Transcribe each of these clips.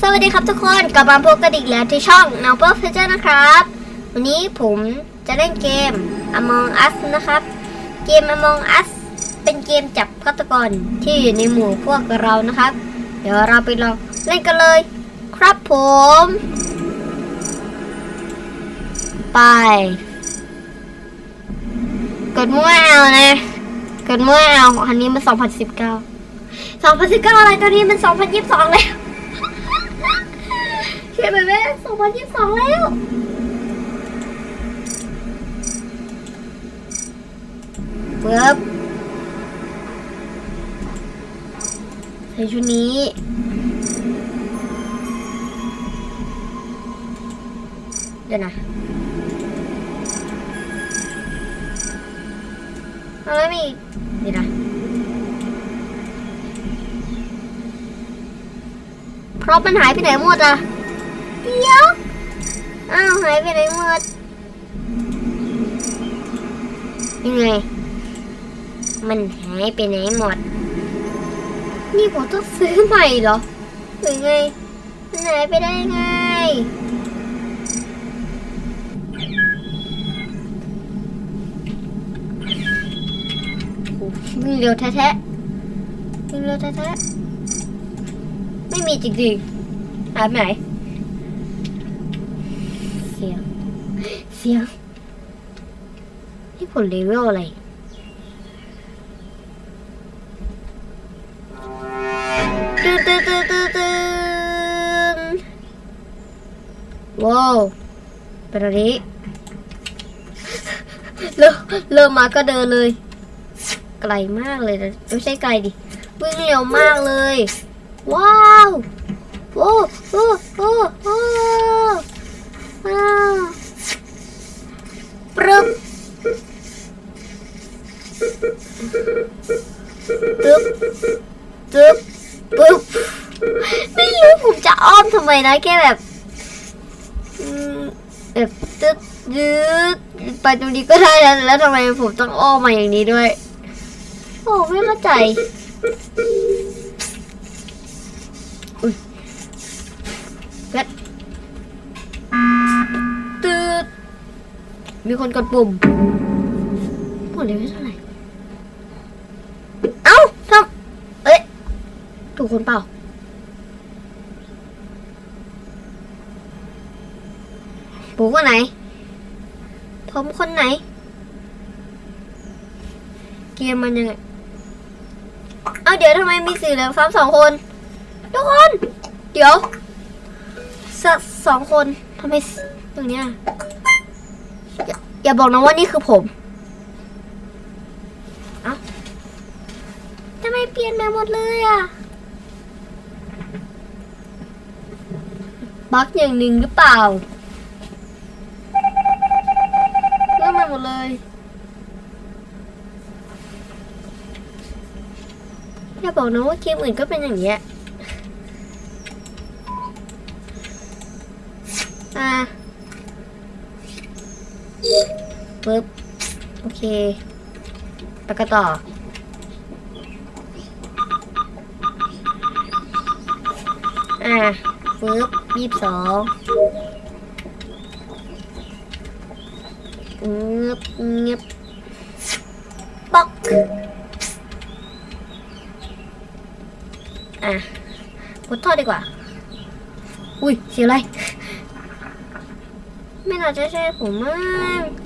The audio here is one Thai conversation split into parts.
สวัสดีครับทุกคนกลับมาพบกันอีกแล้วที่ช่อง n o w p e r Future นะครับ วันนี้ผมจะเล่นเกม Among Us นะครับ เกม Among Us เป็นเกมจับฆาตกรที่อยู่ในหมู่พวกเรานะครับ เดี๋ยวเราไปลองเล่นกันเลย ครับผม ไป กดมั่วเอานะกดมั่วเอาอันนี้มัน 2019 2019 อะไรตอนนี้มัน 2022แล้ว เขียนไปไหม2022แล้วเฟิบใส่ชุดนี้ เดี๋ยวนะเอาไม่มีเดี๋ยวนะเพราะมันหายไปไหนหมดอะ อ้าวหายไปไหนหมด ยังไง มันหายไปไหนหมด นี่ผมต้องซื้อใหม่เหรอหรือไง มันหายไปได้ไงโอ้วิ่งเร็วแท้ๆวิ่งเร็วแท้ๆไม่มีจริงๆหายไปไหน เสียง เสียง นี่ผลเลเวลอะไรตื่นตื่นตื่นตื่นตื่นว้าวเป็นอะไรเริ่มเริ่มมาก็เดินเลย ไกลมากเลยนะไม่ใช่ไกลดิวิ่งเร็วมากเลย ว้าว โอ้โอ้โอ้โอ้ ปรึบตึ๊บตึ๊บปึ๊บไม่รู้ผมจะอ้อมทำไมนะ แค่แบบแบบตึ๊ดยืดไปตรงนี้ก็ได้แล้วแล้วทำไมผมต้องอ้อมมาอย่างนี้ด้วย โอ้ไม่เข้าใจอุ้ยเพ็ด ตืดมีคนกดปุ่มหมดเลยไม่เท่าไหร่เอ้าทำเอ๊ะถูกคนเปล่าปู่คนไหน ผมคนไหน เกมมันยังไง เอาเดี๋ยวทำไมมีสีเหลืองซ้ำสองคน ทุกคน เดี๋ยวสสองคนทำไม ตรงเนี้ยอย่าอย่าบอกนะว่านี่คือผมเอ้าทำไมเปลี่ยนมาหมดเลยอะบั๊กอย่างหนึ่งหรือเปล่าเริ่มมาหมดเลยอย่าบอกนะว่าเกมอื่นก็เป็นอย่างเงี้ยอ่า ปึ๊บ โอเคแล้วก็ต่อ อ่าปึ๊บยี่สิบสองเงือบเงียบป๊อกอะพุทโทษดีกว่า อุ้ยเสียอะไร ไม่น่าจะใช่ผมมั้ง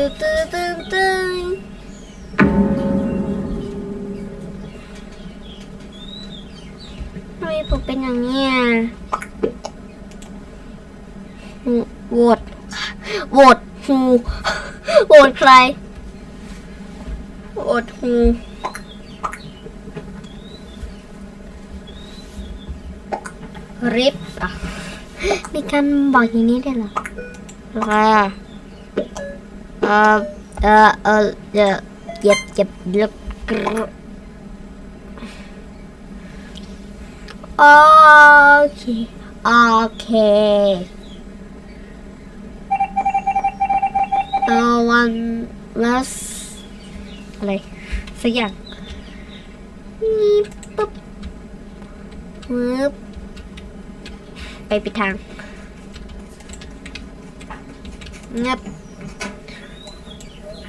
ตึ๊ดตึ๊ดตึ๊ดตึ๊ดทำไมผมเป็นอย่างนี้ยหูโหวตโหวตฮูโหวตใครโหวตฮูริบอะมีการบอกอย่างนี้ได้เหรออะไรอะ ออเออเออเจ็บเจ็บเจ็บเจ็บกรโอเค โอเคตะวันลัสอะไรสักอย่างนี่ปุ๊บปึ๊บไปปิดทางเงียบ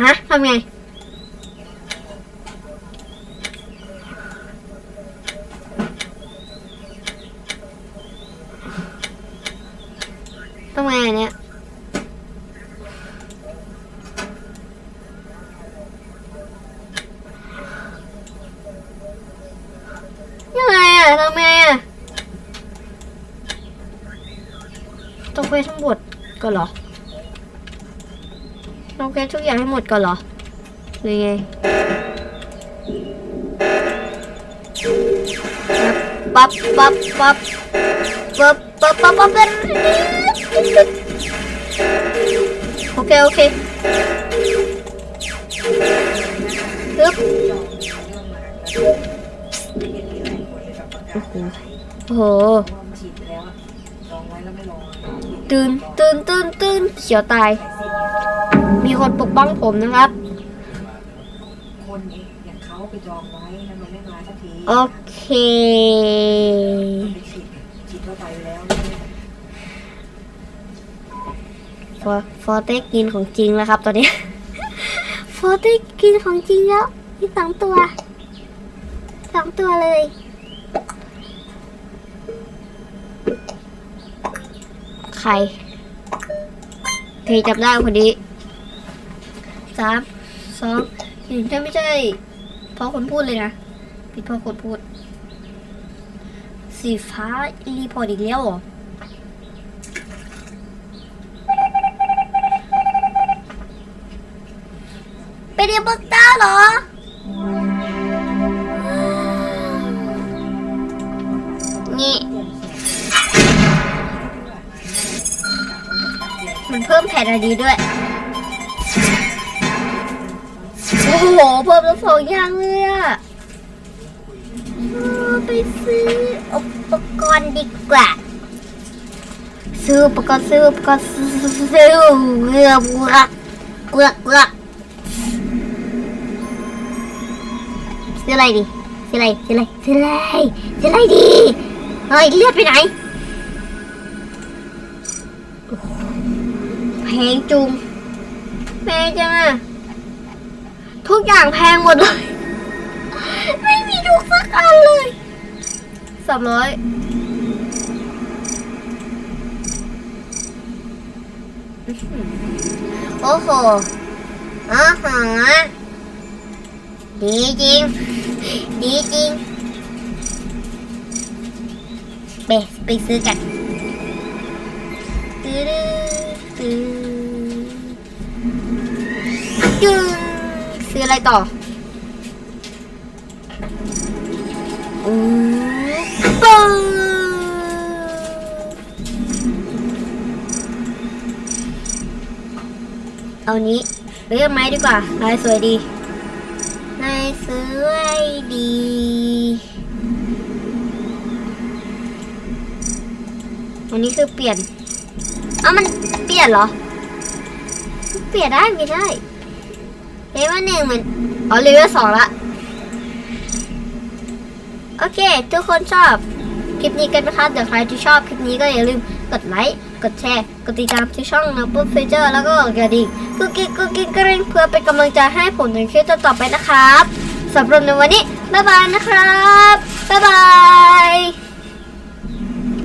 ฮะทำไงทำไงอันเนี้ยยังไงอะทำไงอะต้องเควสทั้งหมดก่อนเหรอ ต้องเควสทุกอย่างให้หมดก่อนเหรอหรือไงปั๊บปั๊บปั๊บปั๊บปั๊บปั๊บปั๊บปั๊บโอเคโอเคฮึบโอ้โหฉีดไปแล้วอะลองไว้แล้วไม่ลองตื่นตื่นตื่นตื่นเสียวตาย มีคนปกป้องผมนะครับ คนเองอย่างเขาไปจองไว้แล้วมันไม่มาสักทีโอเค ไปฉีดฉีดเข้าไปแล้วฟอฟอเต้กินของจริงแล้วครับตอนนี้ ฟอเต้กินของจริงแล้วมีสองตัวสองตัวเลย ใครเทจับได้คนนี้ สามสองหนึ่งใช่ไม่ใช่เพราะคนพูดเลยนะผิดเพราะคนพูด สีฟ้ารีพอร์ตอีกแล้วเหรอไปเรียนบักต้าเหรอนี่มันเพิ่มแผ่นอดีด้วย โอ้โหเพิ่มแล้วสองอย่างเลยอะเออไปซื้ออุปกรณ์ดีกว่า ซื้ออุปกรณ์ซื้ออุปกรณ์ซื้อซื้อเงือกเงือกเงือกเงือกซื้ออะไรดีซื้ออะไรซื้ออะไรซื้ออะไรซื้ออะไรดีเฮ้ยเลือดไปไหนโอ้โหแพงจุงแพงจังอะ ทุกอย่างแพงหมดเลย ไม่มีถูกสักอันเลยสามร้อยโอ้โหอ๋อหอดีจริง ดีจริง ไป ไปซื้อกัน อะไรต่ออืมปึ้งเอานี้เลือกไม้ดีกว่าลายสวยดีนายซื้อไว้ดีวันนี้คือเปลี่ยน เอามันเปลี่ยนเหรอ เปลี่ยนได้ไม่ได้ เลเวลหนึ่งมันอ๋อเลเวลสองละ โอเค ทุกคนชอบคลิปนี้กันไหมคะเดี๋ยวใครที่ชอบคลิปนี้ก็อย่าลืมกดไลค์ กดแชร์ กดติดตามที่ช่องนะปุ๊บเฟเจอร์แล้วก็กระดิ่งกุ๊กกิ๊กกุ๊กกิ๊กกระดิ่งเพื่อเป็นกำลังใจให้ผมในคลิปต่อไปนะครับสำหรับในวันนี้ บ๊ายบายนะครับ บ๊ายบาย